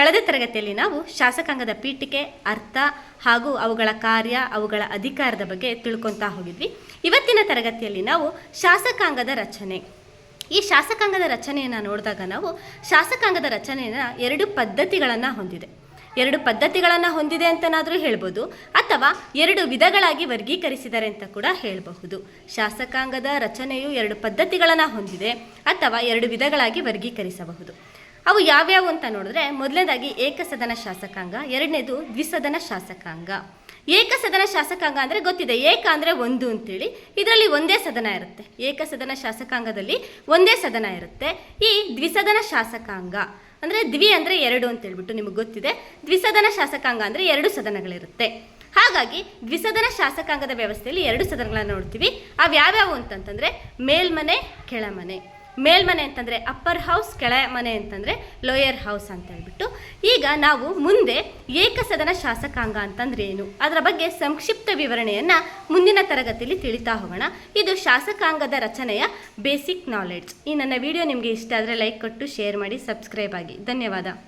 ಕಳೆದ ತರಗತಿಯಲ್ಲಿ ನಾವು ಶಾಸಕಾಂಗದ ಪೀಠಿಕೆ, ಅರ್ಥ ಹಾಗೂ ಅವುಗಳ ಕಾರ್ಯ, ಅವುಗಳ ಅಧಿಕಾರದ ಬಗ್ಗೆ ತಿಳ್ಕೊತಾ ಹೋಗಿದ್ವಿ. ಇವತ್ತಿನ ತರಗತಿಯಲ್ಲಿ ನಾವು ಶಾಸಕಾಂಗದ ರಚನೆ. ಈ ಶಾಸಕಾಂಗದ ರಚನೆಯನ್ನು ನೋಡಿದಾಗ ನಾವು ಶಾಸಕಾಂಗದ ರಚನೆಯನ್ನು ಎರಡು ಪದ್ಧತಿಗಳನ್ನು ಹೊಂದಿದೆ. ಎರಡು ಪದ್ಧತಿಗಳನ್ನು ಹೊಂದಿದೆ ಅಂತನಾದರೂ ಹೇಳ್ಬೋದು, ಅಥವಾ ಎರಡು ವಿಧಗಳಾಗಿ ವರ್ಗೀಕರಿಸಿದ್ದಾರೆ ಅಂತ ಕೂಡ ಹೇಳಬಹುದು. ಶಾಸಕಾಂಗದ ರಚನೆಯು ಎರಡು ಪದ್ಧತಿಗಳನ್ನು ಹೊಂದಿದೆ, ಅಥವಾ ಎರಡು ವಿಧಗಳಾಗಿ ವರ್ಗೀಕರಿಸಬಹುದು. ಅವು ಯಾವ್ಯಾವು ಅಂತ ನೋಡಿದ್ರೆ ಮೊದಲನೇದಾಗಿ ಏಕಸದನ ಶಾಸಕಾಂಗ, ಎರಡನೇದು ದ್ವಿಸದನ ಶಾಸಕಾಂಗ. ಏಕಸದನ ಶಾಸಕಾಂಗ ಅಂದರೆ ಗೊತ್ತಿದೆ. ಏಕ ಅಂದರೆ ಒಂದು ಅಂತೇಳಿ. ಇದರಲ್ಲಿ ಒಂದೇ ಸದನ ಇರುತ್ತೆ. ಏಕಸದನ ಶಾಸಕಾಂಗದಲ್ಲಿ ಒಂದೇ ಸದನ ಇರುತ್ತೆ. ಈ ದ್ವಿಸದನ ಶಾಸಕಾಂಗ ಅಂದರೆ ದ್ವಿ ಅಂದರೆ ಎರಡು ಅಂತ ಹೇಳ್ಬಿಟ್ಟು ನಿಮಗೆ ಗೊತ್ತಿದೆ. ದ್ವಿಸದನ ಶಾಸಕಾಂಗ ಅಂದರೆ ಎರಡು ಸದನಗಳಿರುತ್ತೆ. ಹಾಗಾಗಿ ದ್ವಿಸದನ ಶಾಸಕಾಂಗದ ವ್ಯವಸ್ಥೆಯಲ್ಲಿ ಎರಡು ಸದನಗಳನ್ನು ನೋಡ್ತೀವಿ. ಅವು ಯಾವ್ಯಾವು ಅಂತಂತಂದರೆ ಮೇಲ್ಮನೆ, ಕೆಳಮನೆ. ಮೇಲ್ಮನೆ ಅಂತಂದರೆ ಅಪ್ಪರ್ ಹೌಸ್ ಕೆಳ ಮನೆ ಅಂತಂದರೆ ಲೋಯರ್ ಹೌಸ್ ಅಂತ ಹೇಳ್ಬಿಟ್ಟು. ಈಗ ನಾವು ಮುಂದೆ ಏಕಸದನ ಶಾಸಕಾಂಗ ಅಂತಂದ್ರೆ ಏನು? ಅದರ ಬಗ್ಗೆ ಸಂಕ್ಷಿಪ್ತ ವಿವರಣೆಯನ್ನು ಮುಂದಿನ ತರಗತಿಯಲ್ಲಿ ತಿಳಿತಾ ಹೋಗೋಣ. ಇದು ಶಾಸಕಾಂಗದ ರಚನೆಯ ಬೇಸಿಕ್ ನಾಲೆಡ್ಜ್ ಈ ನನ್ನ ವಿಡಿಯೋ ನಿಮಗೆ ಇಷ್ಟ ಆದರೆ ಲೈಕ್ ಕೊಟ್ಟು ಶೇರ್ ಮಾಡಿ ಸಬ್ಸ್ಕ್ರೈಬ್ ಆಗಿ. ಧನ್ಯವಾದ.